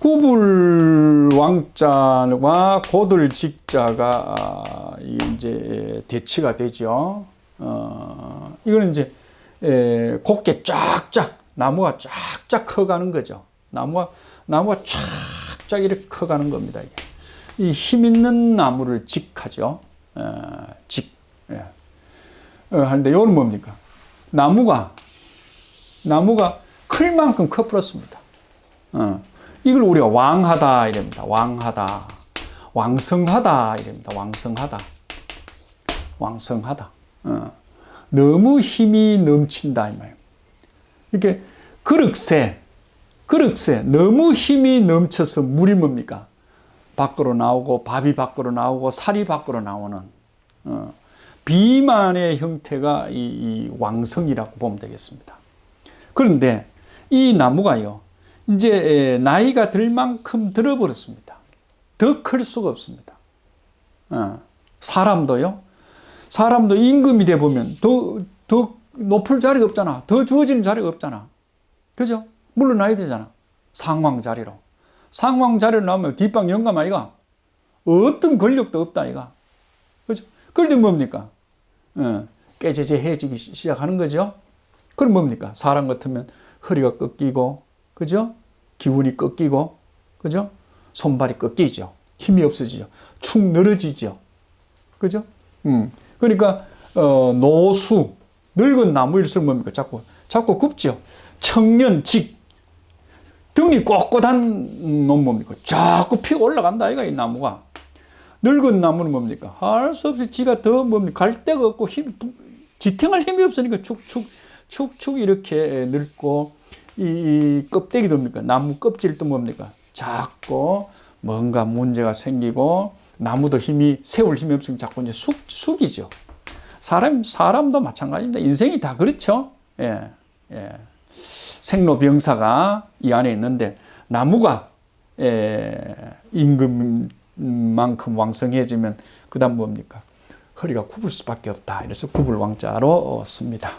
구불 왕자와 고들 직자가 아, 이제 대치가 되죠. 어, 이거는 이제 에, 곱게 쫙쫙 나무가 쫙쫙 커가는 거죠. 나무가 나무가 쫙쫙 이렇게 커가는 겁니다. 이 힘 있는 나무를 직하죠. 어, 직. 예. 어, 하는데 이거는 뭡니까? 나무가 나무가 클 만큼 커플었습니다. 어. 이걸 우리가 왕하다 이랍니다. 왕하다. 왕성하다 이랍니다. 왕성하다. 왕성하다. 어. 너무 힘이 넘친다 이 말이에요. 이렇게 그릇새, 그릇새 너무 힘이 넘쳐서 물이 뭡니까? 밖으로 나오고 밥이 밖으로 나오고 살이 밖으로 나오는 어, 비만의 형태가 이, 이 왕성이라고 보면 되겠습니다. 그런데 이 나무가요, 이제 나이가 들 만큼 들어버렸습니다. 더 클 수가 없습니다. 어, 사람도요, 사람도 임금이 돼 보면 더, 더 높을 자리가 없잖아. 더 주어지는 자리가 없잖아. 그죠? 물러나야 되잖아. 상황 자리로. 상황 자리로 나오면 뒷방 영감 아이가? 어떤 권력도 없다 아이가. 그죠? 그런데 뭡니까? 어, 깨제제해지기 시작하는 거죠. 그럼 뭡니까? 사람 같으면 허리가 꺾이고, 그죠? 기운이 꺾이고, 그죠? 손발이 꺾이죠. 힘이 없어지죠. 축 늘어지죠. 그죠? 음. 그러니까, 어, 노수, 늙은 나무일수록 뭡니까? 자꾸, 자꾸 굽죠. 청년, 직, 등이 꼿꼿한 놈 뭡니까? 자꾸 피 올라간다, 아이가, 이 나무가. 늙은 나무는 뭡니까? 할 수 없이 지가 더 뭡니까? 갈 데가 없고 힘, 지탱할 힘이 없으니까 축축, 축축 이렇게 늙고, 이, 이 껍데기도 뭡니까? 나무 껍질도 뭡니까? 작고, 뭔가 문제가 생기고, 나무도 힘이, 세울 힘이 없으면 자꾸 이제 숙, 숙이죠. 사람, 사람도 마찬가지입니다. 인생이 다 그렇죠. 예, 예. 생로병사가 이 안에 있는데, 나무가, 예, 임금만큼 왕성해지면, 그 다음 뭡니까? 허리가 굽을 수밖에 없다. 이래서 굽을 왕자로 씁니다.